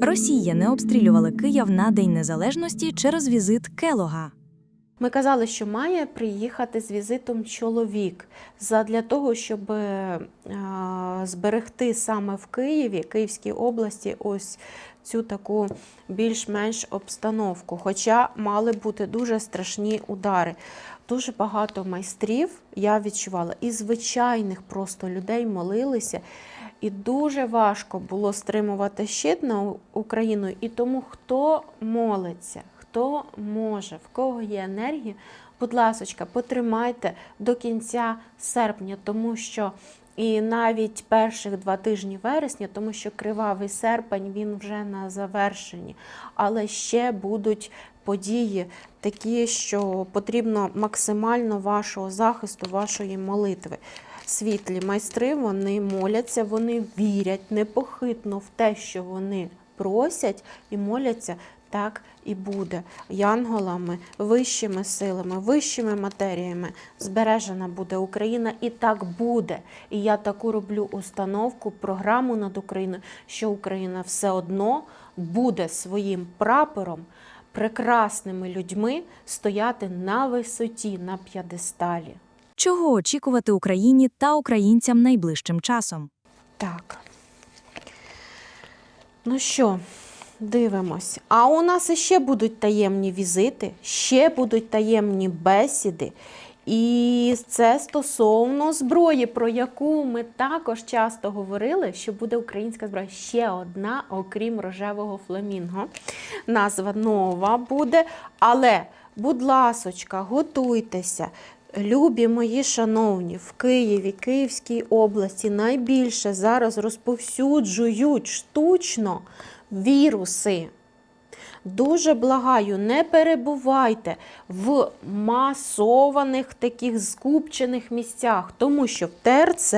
Росія не обстрілювала Київ на День Незалежності через візит Келога. Ми казали, що має приїхати з візитом чоловік задля того, щоб е, зберегти саме в Києві, Київській області, ось цю таку більш-менш обстановку. Хоча мали бути дуже страшні удари. Дуже багато майстрів я відчувала, і звичайних просто людей молилися. І дуже важко було стримувати щит на Україну. І тому хто молиться, хто може, в кого є енергія, будь ласочка, потримайте до кінця серпня, тому що і навіть перших два тижні вересня, тому що кривавий серпень він вже на завершенні, але ще будуть події такі, що потрібно максимально вашого захисту, вашої молитви. Світлі майстри вони моляться, вони вірять непохитно в те, що вони просять, і моляться. Так і буде янголами, вищими силами, вищими матеріями збережена буде Україна, і так буде. І я таку роблю установку, програму над Україною, що Україна все одно буде своїм прапором, прекрасними людьми стояти на висоті, на п'ядесталі. Чого очікувати Україні та українцям найближчим часом? Так. Ну що, дивимось. А у нас іще будуть таємні візити, ще будуть таємні бесіди. І це стосовно зброї, про яку ми також часто говорили, що буде українська зброя. Ще одна, окрім рожевого фламінго. Назва нова буде. Але, будь ласочка, готуйтеся. Любі мої шановні, в Києві, Київській області найбільше зараз розповсюджують штучно віруси. Дуже благаю, не перебувайте в масованих таких скупчених місцях, тому що в ТРЦ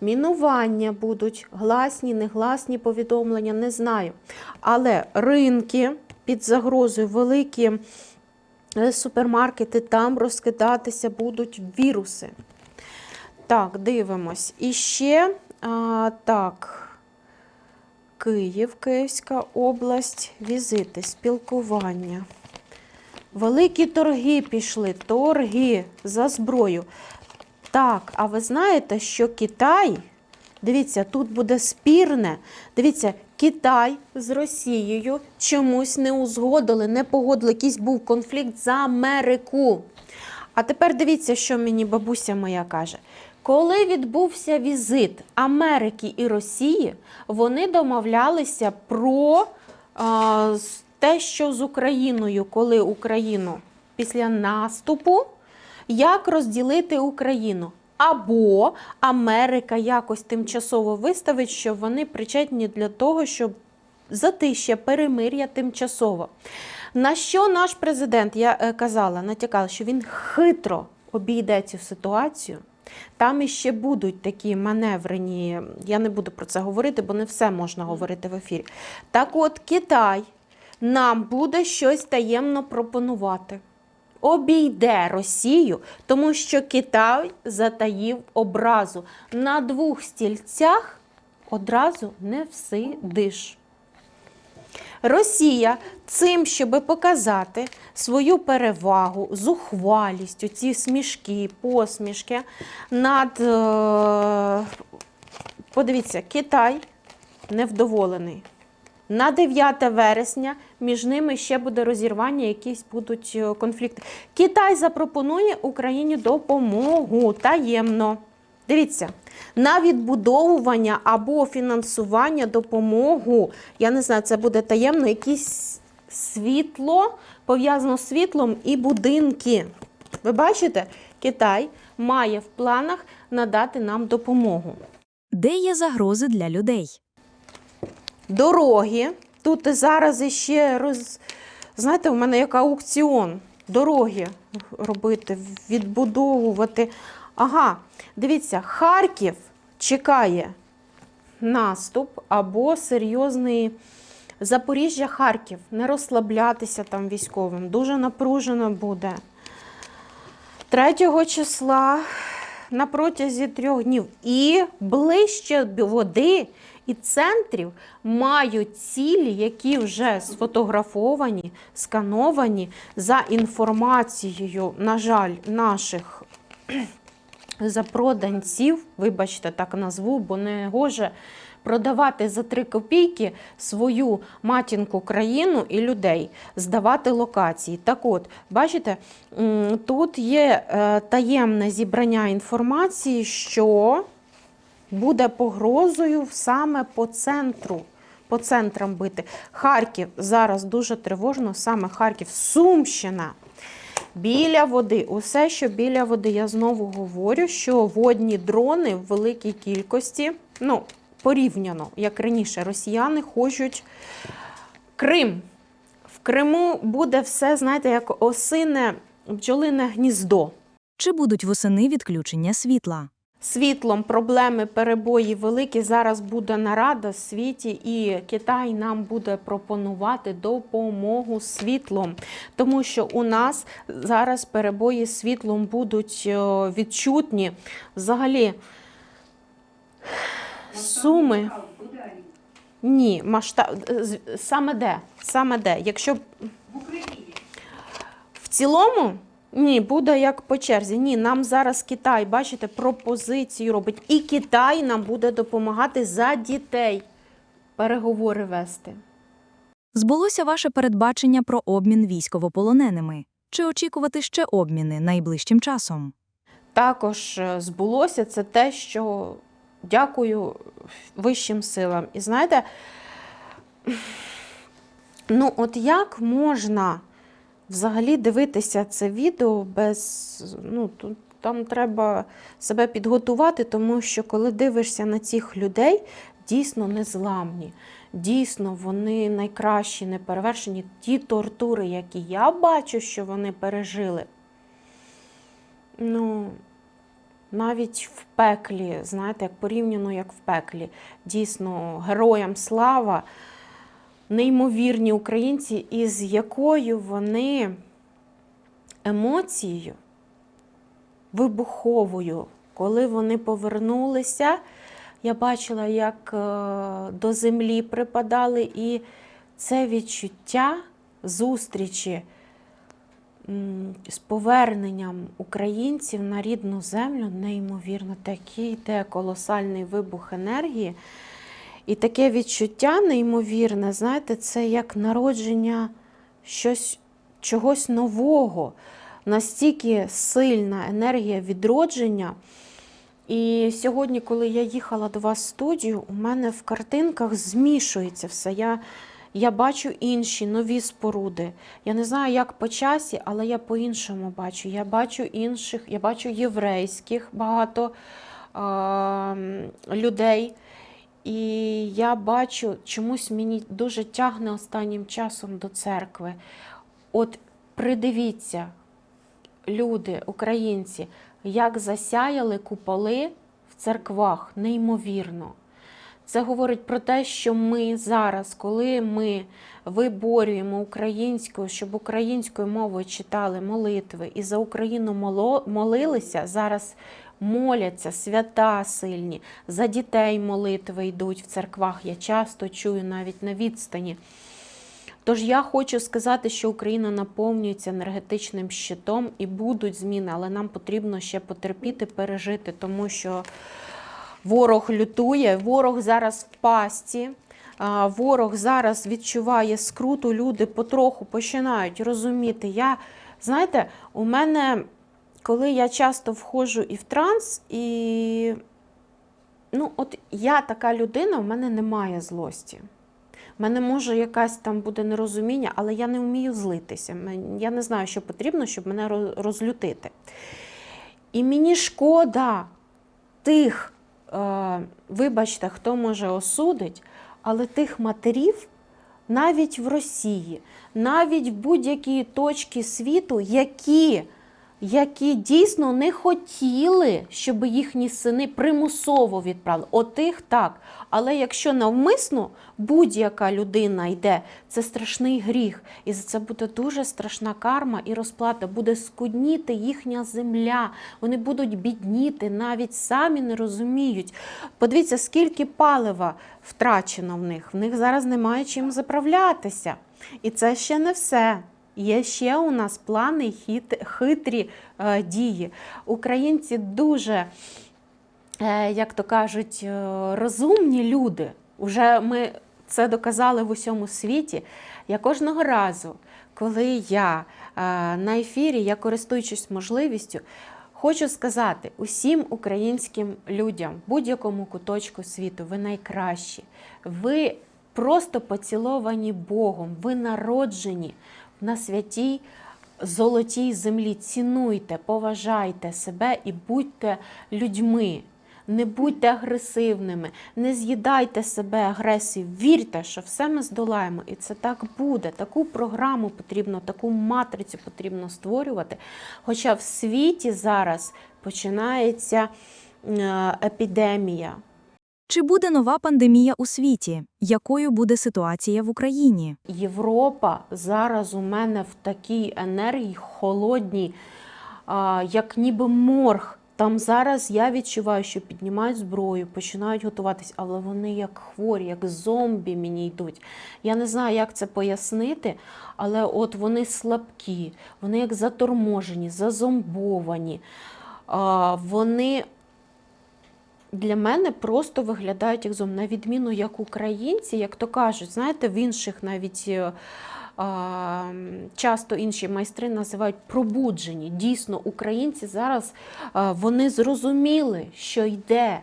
мінування будуть, гласні, негласні повідомлення, не знаю. Але ринки під загрозою великі е, супермаркети, там розкидатися будуть віруси. Так, дивимось. І ще а, так. Київ, Київська область, візити, спілкування. Великі торги пішли, торги за зброю. Так, а ви знаєте, що Китай, дивіться, тут буде спірне. Дивіться, Китай з Росією чомусь не узгодили, не погодили. Якийсь був конфлікт за Америку. А тепер дивіться, що мені бабуся моя каже. Коли відбувся візит Америки і Росії, вони домовлялися про а, те, що з Україною, коли Україну після наступу, як розділити Україну. Або Америка якось тимчасово виставить, що вони причетні для того, щоб затища, перемир'я тимчасово. На що наш президент, я е, казала, натякала, що він хитро обійде цю ситуацію. Там іще будуть такі маневрені, я не буду про це говорити, бо не все можна говорити в ефірі. Так от Китай нам буде щось таємно пропонувати. Обійде Росію, тому що Китай затаїв образу. На двох стільцях одразу не всидиш. Росія цим, щоб показати свою перевагу, зухвалість, ці смішки, посмішки над, е, подивіться, Китай невдоволений. На 9 вересня між ними ще буде розірвання, якісь будуть е, конфлікти. Китай запропонує Україні допомогу таємно. Дивіться, на відбудовування або фінансування допомогу, я не знаю, це буде таємно, якісь світло, пов'язано з світлом і будинки. Ви бачите, Китай має в планах надати нам допомогу. Де є загрози для людей? Дороги. Тут зараз іще роз... Знаєте, у мене як аукціон. Дороги робити, відбудовувати. Ага, дивіться, Харків чекає наступ або серйозний Запоріжжя, Харків. Не розслаблятися там військовим. Дуже напружено буде. 3 числа на протязі трьох днів. І ближче води і центрів мають цілі, які вже сфотографовані, скановані за інформацією, на жаль, наших запроданців, вибачте, так назву, бо не гоже продавати за 3 копійки свою матінку країну і людей, здавати локації. Так от, бачите, тут є е, таємне зібрання інформації, що буде погрозою саме по центру. По центрам бити. Харків зараз дуже тривожно, саме Харків, Сумщина. Біля води, усе, що біля води, я знову говорю, що водні дрони в великій кількості, ну, порівняно, як раніше, росіяни хочуть Крим. В Криму буде все, знаєте, як осине бджолине гніздо. Чи будуть восени відключення світла? Світлом проблеми, перебої великі. Зараз буде нарада в світі, і Китай нам буде пропонувати допомогу світлом, тому що у нас зараз перебої з світлом будуть е, відчутні. Взагалі, суми. Ні, масштаб саме де? Саме де? Якщо б- в цілому. Ні, буде як по черзі. Ні, нам зараз Китай, бачите, пропозицію робить. І Китай нам буде допомагати за дітей переговори вести. Збулося ваше передбачення про обмін військовополоненими. Чи очікувати ще обміни найближчим часом? Також е, збулося це те, що дякую вищим силам. І знаєте, ну от як можна взагалі дивитися це відео без. Ну, там треба себе підготувати, тому що коли дивишся на цих людей, дійсно незламні. Дійсно, вони найкращі, неперевершені. Ті тортури, які я бачу, що вони пережили. Ну, навіть в пеклі, знаєте, як порівняно, як в пеклі. Дійсно, героям слава, неймовірні українці, із якою вони емоцією вибуховою, коли вони повернулися, я бачила, як е, до землі припадали, і це відчуття зустрічі з поверненням українців на рідну землю неймовірно. Такий йде колосальний вибух енергії. І таке відчуття неймовірне, знаєте, це як народження щось, чогось нового, настільки сильна енергія відродження. І сьогодні, коли я їхала до вас в студію, у мене в картинках змішується все. Я, я бачу інші нові споруди. Я не знаю, як по часі, але я по-іншому бачу. Я бачу інших, я бачу єврейських багато е- людей. І я бачу, чомусь мені дуже тягне останнім часом до церкви. От придивіться, люди, українці, як засяяли куполи в церквах, неймовірно. Це говорить про те, що ми зараз, коли ми виборюємо українською, щоб українською мовою читали молитви і за Україну молилися, зараз моляться свята сильні, за дітей молитви йдуть в церквах. Я часто чую навіть на відстані. Тож я хочу сказати, що Україна наповнюється енергетичним щитом і будуть зміни, але нам потрібно ще потерпіти, пережити, тому що ворог лютує, ворог зараз в пасті. Ворог зараз відчуває скруту, люди потроху починають розуміти. Я, знаєте, у мене, коли я часто входжу і в транс, і ну, от я така людина, в мене немає злості. У мене може якась там буде нерозуміння, але я не вмію злитися. Я не знаю, що потрібно, щоб мене розлютити. І мені шкода тих, е, вибачте, хто може осудить, але тих матерів навіть в Росії, навіть в будь-якій точці світу, які які дійсно не хотіли, щоб їхні сини примусово відправили. Отих так. Але якщо навмисно будь-яка людина йде, це страшний гріх. І за це буде дуже страшна карма і розплата. Буде скудніти їхня земля. Вони будуть бідніти, навіть самі не розуміють. Подивіться, скільки палива втрачено в них. В них зараз немає чим заправлятися. І це ще не все. Є ще у нас плани хит- хитрі е, дії. Українці дуже, е, як то кажуть, е, розумні люди. Уже ми це доказали в усьому світі. Я кожного разу, коли я е, на ефірі, я користуючись можливістю, хочу сказати усім українським людям, будь-якому куточку світу, ви найкращі. Ви просто поціловані Богом, ви народжені на святій золотій землі. Цінуйте, поважайте себе і будьте людьми. Не будьте агресивними, не з'їдайте себе агресією. Вірте, що все ми здолаємо, і це так буде. Таку програму потрібно, таку матрицю потрібно створювати. Хоча в світі зараз починається е, епідемія. Чи буде нова пандемія у світі? Якою буде ситуація в Україні? Європа зараз у мене в такій енергії холодній, як ніби морг. Там зараз я відчуваю, що піднімають зброю, починають готуватись, але вони як хворі, як зомбі мені йдуть. Я не знаю, як це пояснити, але от вони слабкі, вони як заторможені, зазомбовані. Вони для мене просто виглядають як зомбі, на відміну як українці, як то кажуть, знаєте, в інших навіть. е, Часто інші майстри називають пробуджені. Дійсно, українці зараз вони зрозуміли, що йде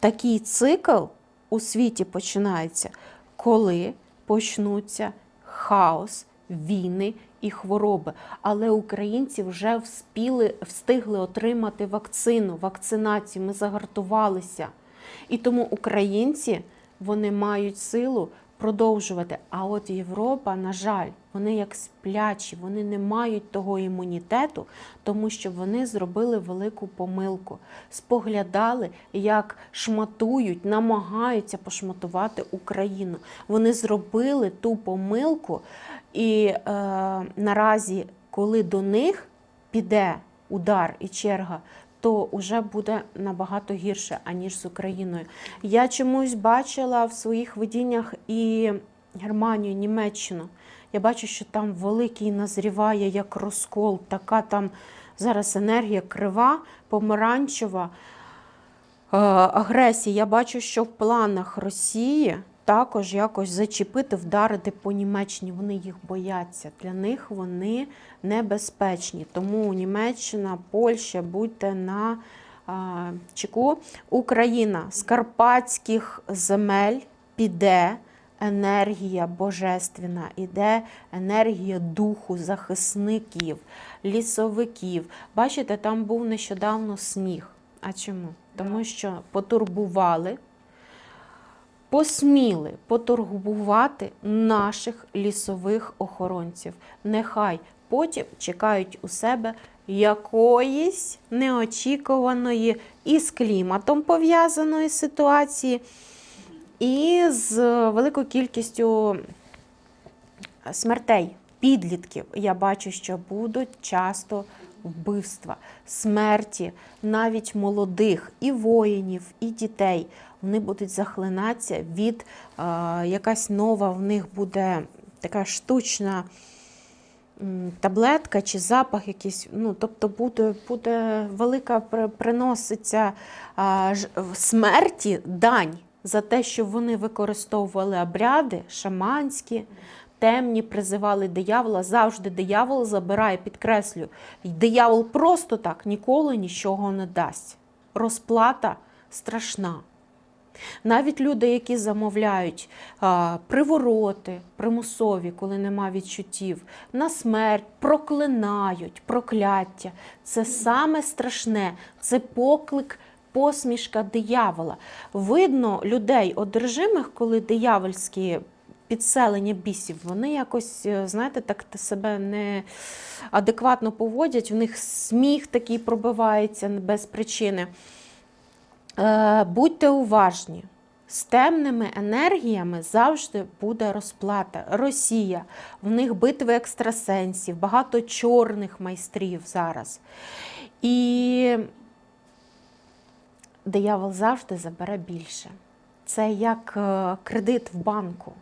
такий цикл у світі починається, коли почнуться хаос, війни і хвороби. Але українці вже вспіли, встигли отримати вакцину, вакцинацію. Ми загартувалися. І тому українці вони мають силу продовжувати. А от Європа, на жаль, вони як сплячі, вони не мають того імунітету, тому що вони зробили велику помилку. Споглядали, як шматують, намагаються пошматувати Україну. Вони зробили ту помилку, і е, наразі, коли до них піде удар і черга, то вже буде набагато гірше, аніж з Україною. Я чомусь бачила в своїх видіннях і Германію, Німеччину. Я бачу, що там великий назріває як розкол, така там зараз енергія крива, помаранчева е, агресія. Я бачу, що в планах Росії також якось зачепити, вдарити по Німеччині. Вони їх бояться. Для них вони небезпечні. Тому Німеччина, Польща, будьте на а, чеку. Україна з карпатських земель піде. Енергія божественна, іде енергія духу, захисників, лісовиків. Бачите, там був нещодавно сніг. А чому? Тому що потурбували, посміли потурбувати наших лісових охоронців. Нехай потім чекають у себе якоїсь неочікуваної і з кліматом пов'язаної ситуації, і з великою кількістю смертей, підлітків. Я бачу, що будуть часто вбивства, смерті, навіть молодих, і воїнів, і дітей. Вони будуть захлинатися від е, якась нова в них буде така штучна таблетка чи запах якийсь. Ну, тобто буде, буде велика при- приноситься а, смерті дань за те, що вони використовували обряди шаманські, темні, призивали диявола. Завжди диявол забирає, підкреслю. Диявол просто так ніколи нічого не дасть. Розплата страшна. Навіть люди, які замовляють а, привороти, примусові, коли нема відчуттів, на смерть, проклинають, прокляття. Це саме страшне, це поклик, посмішка диявола. Видно людей одержимих, коли диявольські підселення бісів. Вони якось, е, знаєте, так себе не адекватно поводять. В них сміх такий пробивається без причини. Е, Будьте уважні. З темними енергіями завжди буде розплата. Росія, в них битви екстрасенсів, багато чорних майстрів зараз. І диявол завжди забере більше. Це як е, кредит в банку.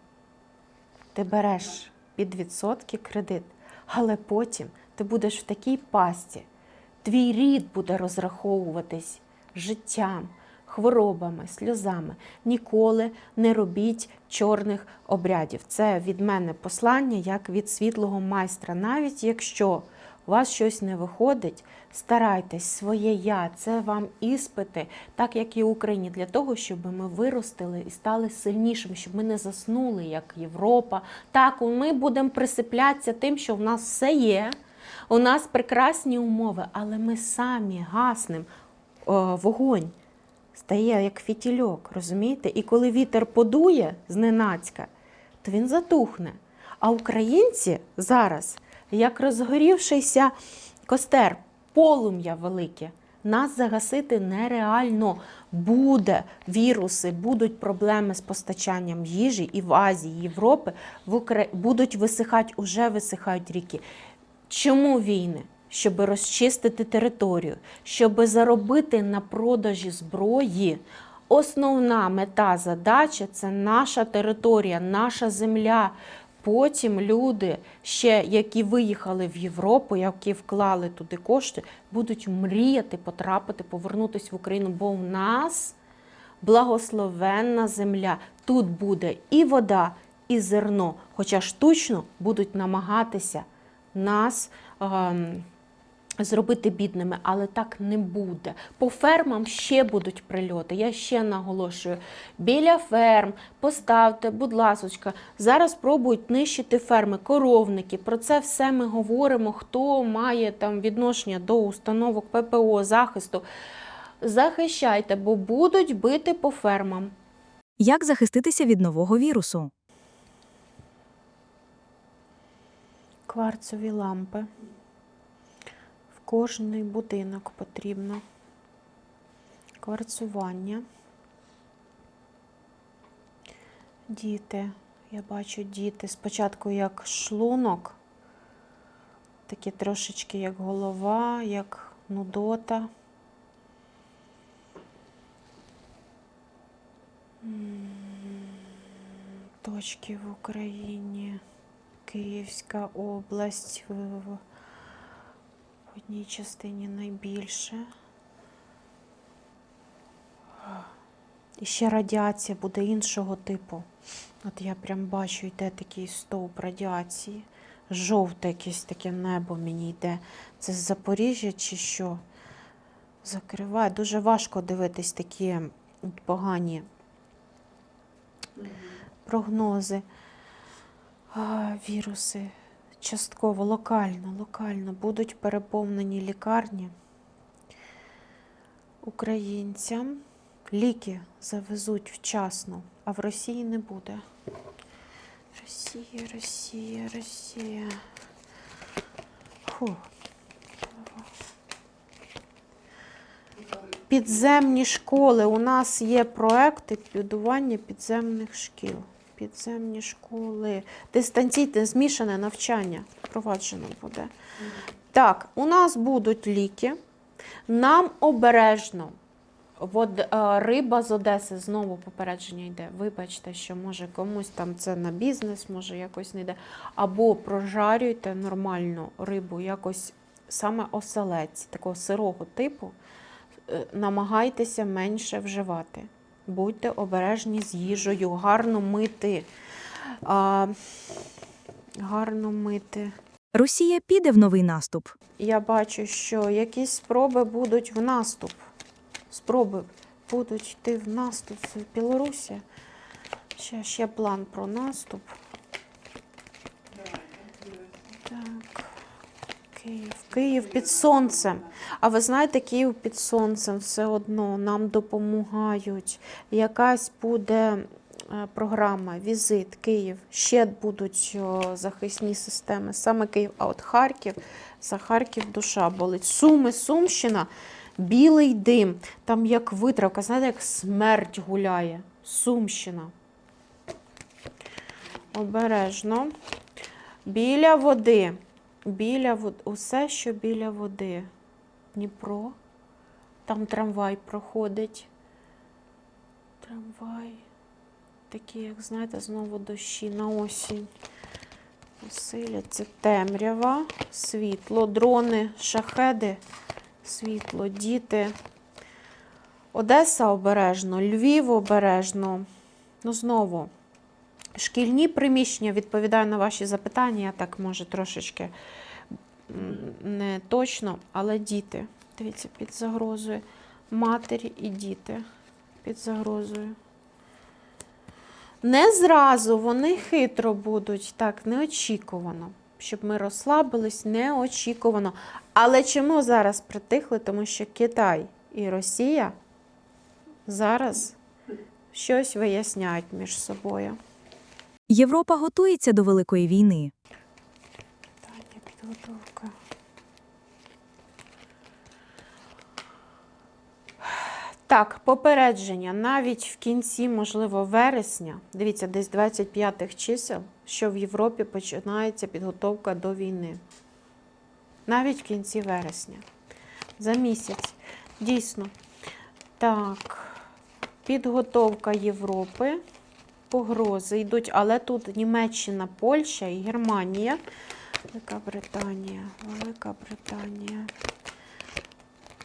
Ти береш під відсотки кредит, але потім ти будеш в такій пасті. Твій рід буде розраховуватись життям, хворобами, сльозами. Ніколи не робіть чорних обрядів. Це від мене послання, як від світлого майстра. Навіть якщо у вас щось не виходить, старайтесь своє я, це вам іспити, так як і Україні, для того, щоб ми виростили і стали сильнішими, щоб ми не заснули, як Європа. Так, ми будемо присиплятися тим, що в нас все є. У нас прекрасні умови, але ми самі гаснем О, вогонь. Стає як фітільок, розумієте? І коли вітер подує зненацька, то він затухне. А українці зараз, як розгорівшийся костер, полум'я велике, нас загасити нереально. Буде віруси, будуть проблеми з постачанням їжі і в Азії, Європи в Укра... будуть висихати, уже висихають ріки. Чому війни? Щоб розчистити територію, щоб заробити на продажі зброї. Основна мета задача це наша територія, наша земля. Потім люди, ще які виїхали в Європу, які вклали туди кошти, будуть мріяти потрапити, повернутися в Україну, бо в нас благословенна земля. Тут буде і вода, і зерно. Хоча штучно будуть намагатися нас ем, зробити бідними, але так не буде. По фермам ще будуть прильоти. Я ще наголошую. Біля ферм поставте, будь ласочка, зараз пробують нищити ферми, коровники. Про це все ми говоримо. Хто має там відношення до установок ППО, захисту. Захищайте, бо будуть бити по фермам. Як захиститися від нового вірусу? Кварцові лампи. Кожний будинок потрібно. Кварцування. Діти. Я бачу діти. Спочатку як шлунок, такі трошечки як голова, як нудота. Точки в Україні. Київська область в, одній частині найбільше. І ще радіація буде іншого типу. От я прям бачу, йде такий стовп радіації. Жовте якесь таке небо мені йде. Це з Запоріжжя чи що? Закриває. Дуже важко дивитись такі погані прогнози. А, віруси частково, локально, локально будуть переповнені лікарні українцям. Ліки завезуть вчасно, а в Росії не буде. Росія, Росія, Росія. Фу. Підземні школи. У нас є проекти будування підземних шкіл. Підземні школи. Дистанційне змішане навчання впроваджено буде. Так, у нас будуть ліки. Нам обережно. Вод, е, риба з Одеси знову попередження йде. Вибачте, що може комусь там це на бізнес, може якось не йде. Або прожарюйте нормальну рибу, якось саме оселець, такого сирого типу. Е, Намагайтеся менше вживати. Будьте обережні з їжею, гарно мити. А, гарно мити. Росія піде в новий наступ. Я бачу, що якісь спроби будуть в наступ. Спроби будуть йти в наступ. Це Білорусі. Ще, ще план про наступ. Так. Київ. Київ під сонцем. А ви знаєте, Київ під сонцем все одно нам допомагають. Якась буде е, програма Візит Київ. Ще будуть захисні системи. Саме Київ, а от Харків, за Харків душа болить. Суми, Сумщина, білий дим. Там як витравка, знаєте, як смерть гуляє. Сумщина. Обережно. Біля води. Біля. Усе, що біля води. Дніпро. Там трамвай проходить. Трамвай. Такі, як знаєте, знову дощі на осінь. Посиляться темрява, світло, дрони, шахеди, світло, діти. Одеса обережно, Львів обережно. Ну, знову, шкільні приміщення відповідаю на ваші запитання, я так може трошечки не точно, але діти. Дивіться, під загрозою. Матері і діти під загрозою. Не зразу вони хитро будуть, так, неочікувано. Щоб ми розслабились, неочікувано. Але чому зараз притихли? Тому що Китай і Росія зараз щось виясняють між собою. Європа готується до великої війни. Питання, підготовка. Так, попередження. Навіть в кінці, можливо, вересня, дивіться, десь 25-х чисел, що в Європі починається підготовка до війни. Навіть в кінці вересня. За місяць. Дійсно. Так, підготовка Європи. Погрози йдуть, але тут Німеччина, Польща і Германія. Велика Британія, Велика Британія,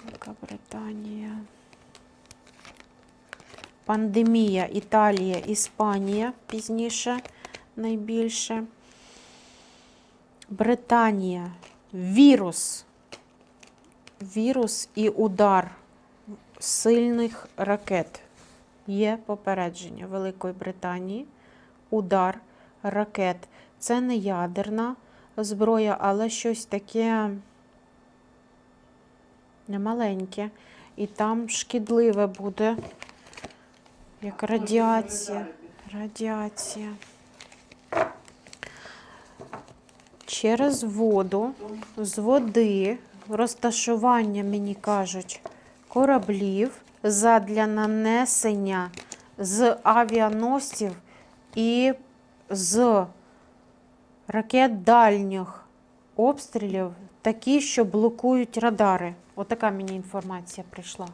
Велика Британія. Пандемія, Італія, Іспанія пізніше найбільше. Британія, вірус. Вірус і удар сильних ракет. Є попередження Великої Британії. Удар ракет. Це не ядерна зброя, але щось таке немаленьке. І там шкідливе буде, як радіація. Радіація. Через воду, з води, розташування, мені кажуть, кораблів задля нанесення з авіаносців і з ракет дальніх обстрілів, такі, що блокують радари. Отака мені інформація прийшла.